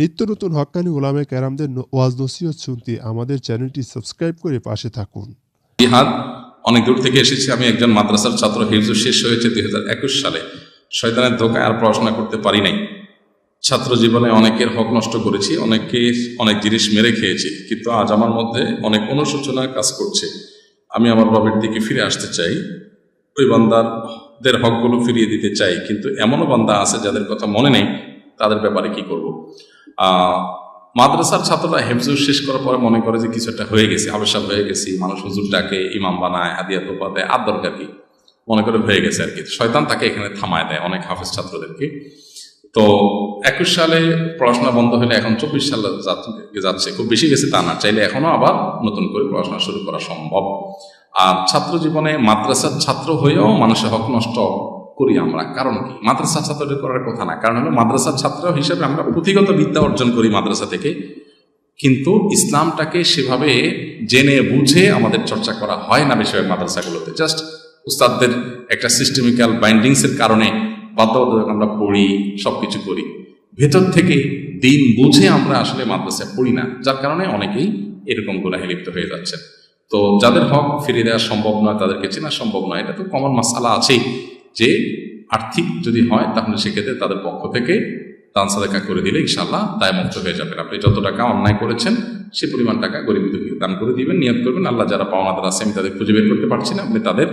নিত্য নতুন হক্কানি ওলামে ক্যারামদের ওয়াজ নসিহত শুনতে আমাদের চ্যানেলটি সাবস্ক্রাইব করে পাশে থাকুন। জিহাদ অনেক দূর থেকে এসেছি। আমি একজন মাদ্রাসার ছাত্র। হিফজু শেষ হয়েছে দুই হাজার একুশ সালে। শয়তানের ধোকায় আর পড়াশোনা করতে পারি নাই। ছাত্র জীবনে অনেকের হক নষ্ট করেছি অনেকে অনেক জিনিস মেরে খেয়েছি, কিন্তু আজ আমার মধ্যে অনেক অনুশোচনা কাজ করছে। আমি আমার রবের দিকে ফিরে আসতে চাই। ওই বান্দারদের হকগুলো ফিরিয়ে দিতে চাই, কিন্তু এমনও বান্দা আছে যাদের কথা মনে নেই, তাদের ব্যাপারে কি করব? মাদ্রাসার ছাত্ররা হেফজুর শেষ করার পরে মনে করে যে কিছু একটা হয়ে গেছে আবেশাব হয়ে গেছি, মানুষ হুজুর ডাকে ইমাম বানায়, হাদিয়া তোপা দেয়, আর দরকার কি? মনে করে হয়ে গেছে আর কি। শয়তান তাকে এখানে থামায় দেয় অনেক হাফেজ ছাত্রদেরকে। তো একুশ সালে পড়াশোনা বন্ধ হলে এখন চব্বিশ সালে যাচ্ছে- যাচ্ছে। খুব বেশি গেছে তা না, চাইলে এখনও আবার নতুন করে পড়াশোনা শুরু করা সম্ভব। আর ছাত্র জীবনে মাদ্রাসার ছাত্র হয়েও মানুষের হক নষ্ট করি আমরা। কারণ কি? মাদ্রাসার ছাত্রদের করার কথা না। কারণ হলো মাদ্রাসার ছাত্র হিসেবে আমরা পুঁথিগত বিদ্যা অর্জন করি মাদ্রাসা থেকে। কিন্তু ইসলামটাকে সেভাবে জেনে বুঝে আমাদের চর্চা করা হয় না বেশিরভাগ মাদ্রাসাগুলোতে। জাস্ট উস্তাদদের একটা সিস্টেমিক্যাল বাইন্ডিংসের কারণে বাধ্যবাধক আমরা পড়ি, সবকিছু করি। ভেতর থেকে দিন বুঝে আমরা আসলে মাদ্রাসায় পড়ি না। যার কারণে অনেকেই এরকম গুনাহে লিপ্ত হয়ে যাচ্ছেন। তো যাদের হক ফিরিয়ে দেওয়া সম্ভব নয়, তাদেরকে চেনা সম্ভব নয়। এটা তো কমন মাসালা আছেই। যে আর্থিক যদি হয়, তাহলে সেক্ষেত্রে তাদের পক্ষ থেকে দান সাদাকা করে দিলে ইনশাল্লাহ দায় মুক্ত হয়ে যাবেন আপনি যত টাকা অন্যায় করেছেন, সে পরিমাণ টাকা গরিব দুঃখীকে দান করে দিবেন, নিয়োগ করবেন। আল্লাহ যারা পাওনাদার আছে, আমি তাদের খুঁজে বের করতে পারছি না। আপনি তাদের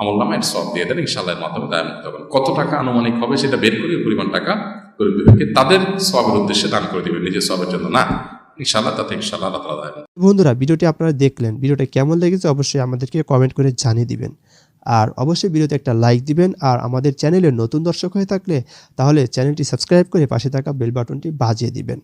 আমল নামায় সব দিয়ে দেন ইনশাল্লাহ এর মাধ্যমে দায় মুক্ত হবেন। কত টাকা আনুমানিক হবে সেটা বের করে পরিমাণ টাকা গরিব দুঃখীকে তাদের সবের উদ্দেশ্যে দান করে দিবেন, নিজের সবের জন্য না। ইনশাল্লাহ তাতে ইনশাল্লাহ বন্ধুরা, ভিডিওটি আপনারা দেখলেন। ভিডিওটা কেমন লেগেছে অবশ্যই আমাদেরকে কমেন্ট করে জানিয়ে দিবেন। আর অবশ্যই ভিডিওতে একটা লাইক দিবেন আর আমাদের চ্যানেলে নতুন দর্শক হয়ে থাকলে তাহলে চ্যানেলটি সাবস্ক্রাইব করে পাশে থাকা বেল বাটনটি বাজিয়ে দিবেন।